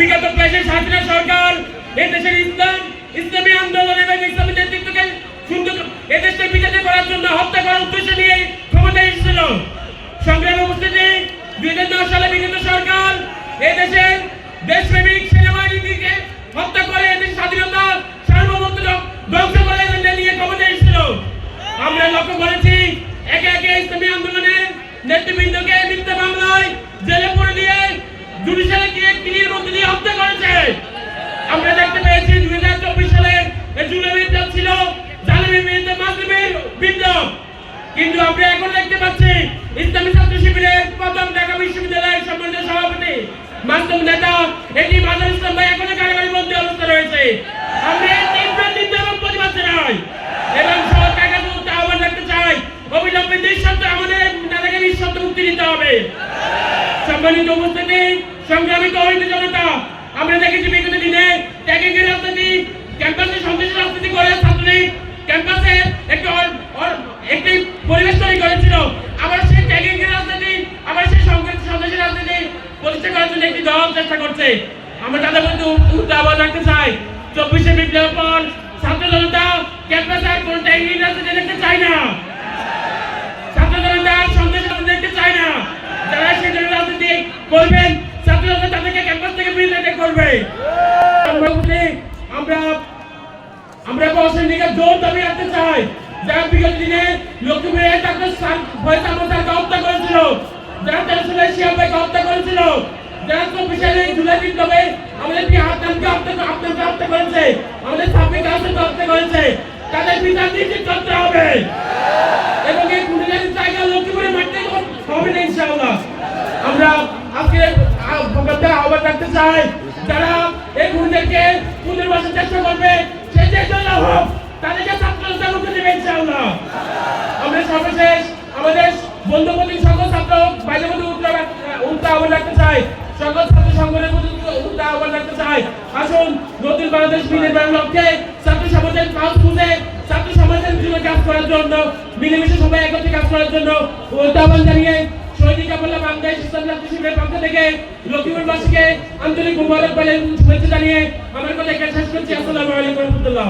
বিগত পেশের হাসিনা সরকার এদেশের ইসলাম, ইসলামী আন্দোলন এবং ইসলামী নেতৃত্বকে সুন্দর এদেশকে বিজেপি করার জন্য হত্যা করার উদ্দেশ্য নিয়ে ক্ষমতায় এসেছিল। সংগ্রামে দুই সালে বিগত সরকার এদেশের দেশপ্রেমিক সেনাবাহিনীকে হত্যা করে এদেশের স্বাধীনতা, সার্বভৌমত্ব ধ্বংস জন্য নিয়ে ক্ষমতায় এসেছিল। আমরা লক্ষ্য করেছি একে একে ইসলামী আন্দোলনের নেতৃবৃন্দকে মিথ্যা মামলায় জেলে পড়ে দিয়ে আমরা দেখতে পেয়েছি দুই কিন্তু আমরা এখন দেখতে পাচ্ছি ইসলামী ছাত্র নেতা, এটি মাজার ইসলাম ভাই এখনও রয়েছে। আমরা এর তীব্র নিন্দা এবং এবং সরকারকে মুক্তি আহ্বান চাই। অবিলম্বে নিঃশব্দে আমাদের নেতাকে নিঃশব্দ হবে। সম্মানিত উপস্থিতি সংগ্রামী কমিটি জনতা, আমরা দেখেছি বিগত দিনে ট্যাগিং এর রাজনীতি, ক্যাম্পাসে সন্ত্রাসী রাজনীতি করে ছাত্রলীগ, ক্যাম্পাসে একটি একটি পরিবেশ তৈরি করেছিল। আবার সেই ট্যাগিং এর রাজনীতি, আবার সেই সংঘর্ষ সন্ত্রাসী রাজনীতি প্রতিষ্ঠা করার জন্য একটি দল চেষ্টা করছে। আমরা তাদের মধ্যে উদ্যোগ আহ্বান রাখতে চাই। চব্বিশে বিপ্লবের পর ছাত্র জনতা ক্যাম্পাসে আর কোনো ট্যাগিং রাজনীতি দেখতে চায় না। ছাত্র জনতা সন্দেশ দেখতে চায় না। যারা সেই ধরনের রাজনীতি করবেন করবে আমরা আমরা দিকে জোর দাবি চাই। যারা বিগত দিনে লক্ষ্মীপুরে ডাক্তার ভয় আমার স্যারকে হত্যা করেছিল, যারা তেরো শিয়া করেছিল, যারা চব্বিশ জুলাই বিপ্লবে আমাদের হাত করেছে আমাদের সাবেক আসনকে হত্যা করেছে তাদের বিচার নিশ্চিত করতে হবে এবং এই কুমিল্লার জায়গা লক্ষ্মীপুরে মারতে হবে না ইনশাআল্লাহ আমরা আজকে ভোগাতে আহ্বান রাখতে চাই যারা এই কুমিল্লাকে পুনর্বাসনের চেষ্টা করবে সে যে জন্য হোক তাদেরকে ছাত্রতা মুক্তি দেবে ইনশাআল্লাহ। আমরা সর্বশেষ আমাদের বন্ধুপতি সকল ছাত্র বাইরে মধ্যে উত্তর আহ্বান রাখতে চাই। সকল ছাত্র সংগঠনের মধ্যে আহ্বান রাখতে চাই। আসুন নতুন বাংলাদেশ বিনির্মাণের লক্ষ্যে ছাত্র সমাজের কাজ খুঁজে ছাত্র সমাজের জন্য কাজ করার জন্য মিলেমিশে সবাই একত্রে কাজ করার জন্য আহ্বান জানিয়ে শহীদ কাবুল্লা বাংলাদেশ ইসলাম শিবিরের পক্ষ থেকে লক্ষ্মীপুরবাসীকে আন্তরিক জানিয়ে আমার কথা শেষ করছি। আসসালামু আলাইকুম রহমতুল্লাহ।